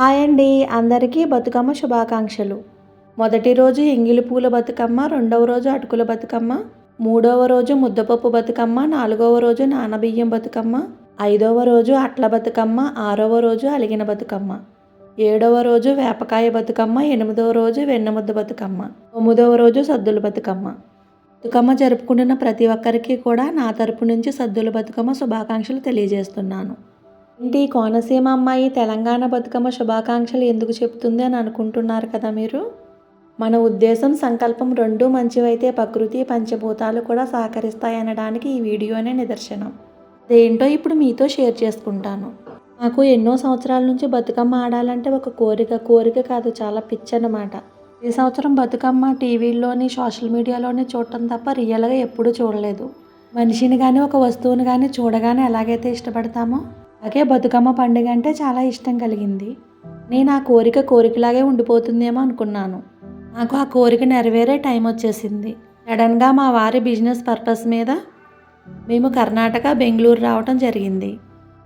Hi అండి. అందరికీ బతుకమ్మ శుభాకాంక్షలు. మొదటి రోజు ఎంగిలి పూల బతుకమ్మ రెండవ రోజు అటుకుల బతుకమ్మ మూడవ రోజు ముద్దపప్పు బతుకమ్మ నాలుగవ రోజు నానబియ్యం బతుకమ్మ ఐదవ రోజు అట్ల బతుకమ్మ ఆరవ రోజు అలిగిన బతుకమ్మ ఏడవ రోజు వేపకాయ బతుకమ్మ ఎనిమిదవ రోజు వెన్నముద్ద బతుకమ్మ తొమ్మిదవ రోజు సద్దుల బతుకమ్మ. బతుకమ్మ జరుపుకుంటున్న ప్రతి ఒక్కరికి కూడా నా తరపు నుంచి సద్దుల బతుకమ్మ శుభాకాంక్షలు తెలియజేస్తున్నాను. ఏంటి? కోనసీమ అమ్మాయి తెలంగాణ బతుకమ్మ శుభాకాంక్షలు ఎందుకు చెప్తుంది అని అనుకుంటున్నారు కదా మీరు? మన ఉద్దేశం సంకల్పం రెండు మంచివైతే ప్రకృతి పంచభూతాలు కూడా సహకరిస్తాయనడానికి ఈ వీడియోనే నిదర్శనం. అదేంటో ఇప్పుడు మీతో షేర్ చేసుకుంటాను. నాకు ఎన్నో సంవత్సరాల నుంచి బతుకమ్మ ఆడాలంటే ఒక కోరిక కోరిక కాదు చాలా పిచ్చి అన్నమాట ఈ సంవత్సరం బతుకమ్మ టీవీల్లోని సోషల్ మీడియాలోని చూడటం తప్ప రియల్గా ఎప్పుడూ చూడలేదు. మనిషిని కానీ ఒక వస్తువుని కానీ చూడగానే ఎలాగైతే ఇష్టపడతామో అలాగే బతుకమ్మ పండుగ అంటే చాలా ఇష్టం కలిగింది. నేను ఆ కోరిక కోరికలాగే ఉండిపోతుందేమో అనుకున్నాను. నాకు ఆ కోరిక నెరవేరే టైం వచ్చేసింది. సడన్గా మా వారి బిజినెస్ పర్పస్ మీద మేము కర్ణాటక బెంగళూరు రావటం జరిగింది.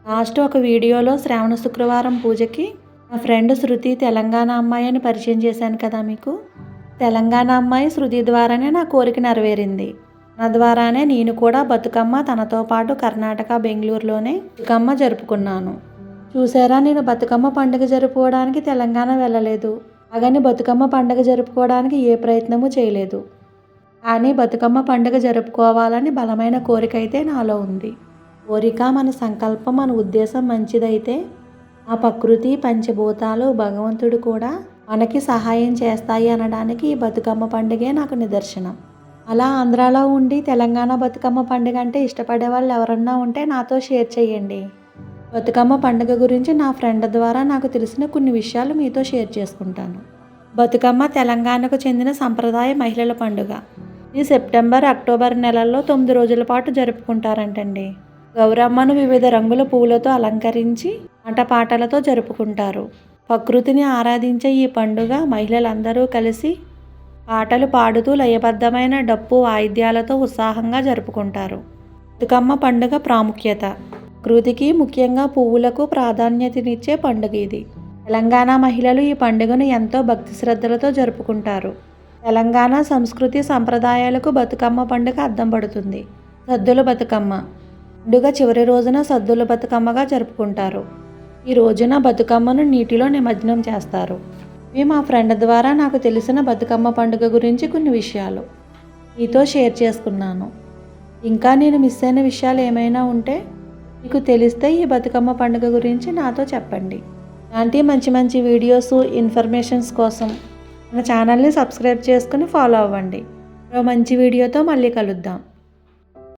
లాస్ట్ ఒక వీడియోలో శ్రావణ శుక్రవారం పూజకి మా ఫ్రెండ్ శృతి తెలంగాణ అమ్మాయి అని పరిచయం చేశాను కదా మీకు? తెలంగాణ అమ్మాయి శృతి ద్వారానే నా కోరిక నెరవేరింది. నా ద్వారానే నేను కూడా బతుకమ్మ తనతో పాటు కర్ణాటక బెంగళూరులోనే బతుకమ్మ జరుపుకున్నాను. చూసారా నేను బతుకమ్మ పండుగ జరుపుకోవడానికి తెలంగాణ వెళ్ళలేదు. అలాగని బతుకమ్మ పండుగ జరుపుకోవడానికి ఏ ప్రయత్నము చేయలేదు. కానీ బతుకమ్మ పండుగ జరుపుకోవాలని బలమైన కోరిక అయితే నాలో ఉంది. కోరిక మన సంకల్పం మన ఉద్దేశం మంచిదైతే ఆ ప్రకృతి పంచభూతాలు భగవంతుడు కూడా మనకి సహాయం చేస్తాయి అనడానికి ఈ బతుకమ్మ పండుగే నాకు నిదర్శనం. అలా ఆంధ్రాలో ఉండి తెలంగాణ బతుకమ్మ పండుగ అంటే ఇష్టపడే వాళ్ళు ఎవరన్నా ఉంటే నాతో షేర్ చేయండి. బతుకమ్మ పండుగ గురించి నా ఫ్రెండ్ ద్వారా నాకు తెలిసిన కొన్ని విషయాలు మీతో షేర్ చేసుకుంటాను. బతుకమ్మ తెలంగాణకు చెందిన సంప్రదాయ మహిళల పండుగ. ఈ సెప్టెంబర్ అక్టోబర్ నెలల్లో తొమ్మిది రోజుల పాటు జరుపుకుంటారంటండి. గౌరమ్మను వివిధ రంగుల పువ్వులతో అలంకరించి ఆటపాటలతో జరుపుకుంటారు. ప్రకృతిని ఆరాధించే ఈ పండుగ మహిళలందరూ కలిసి పాటలు పాడుతూ లయబద్ధమైన డప్పు వాయిద్యాలతో ఉత్సాహంగా జరుపుకుంటారు. బతుకమ్మ పండుగ ప్రాముఖ్యత. కృతికి ముఖ్యంగా పువ్వులకు ప్రాధాన్యతనిచ్చే పండుగ ఇది. తెలంగాణ మహిళలు ఈ పండుగను ఎంతో భక్తి శ్రద్ధలతో జరుపుకుంటారు. తెలంగాణ సంస్కృతి సంప్రదాయాలకు బతుకమ్మ పండుగ అద్దం పడుతుంది. సద్దుల బతుకమ్మ. పండుగ చివరి రోజున సద్దుల బతుకమ్మగా జరుపుకుంటారు. ఈ రోజున బతుకమ్మను నీటిలో నిమజ్జనం చేస్తారు. ఇవి మా ఫ్రెండ్ ద్వారా నాకు తెలిసిన బతుకమ్మ పండుగ గురించి కొన్ని విషయాలు. మీతో షేర్ చేసుకున్నాను. ఇంకా నేను మిస్ అయిన విషయాలు ఏమైనా ఉంటే మీకు తెలిస్తే ఈ బతుకమ్మ పండుగ గురించి నాతో చెప్పండి. ఇలాంటి మంచి మంచి వీడియోస్ ఇన్ఫర్మేషన్స్ కోసం మన ఛానల్ని సబ్స్క్రైబ్ చేసుకుని ఫాలో అవ్వండి. మరో మంచి వీడియోతో మళ్ళీ కలుద్దాం.